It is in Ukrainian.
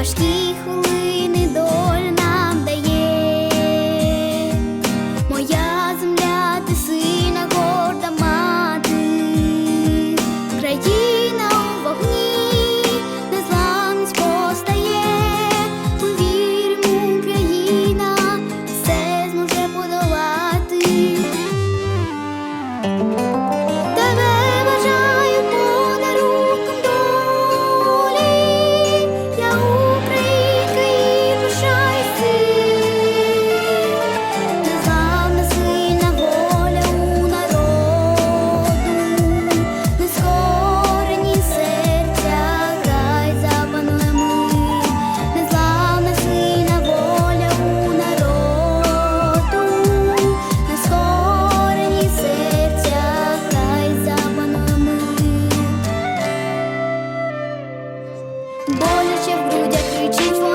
важкі хвилини. боляче в грудях кричить.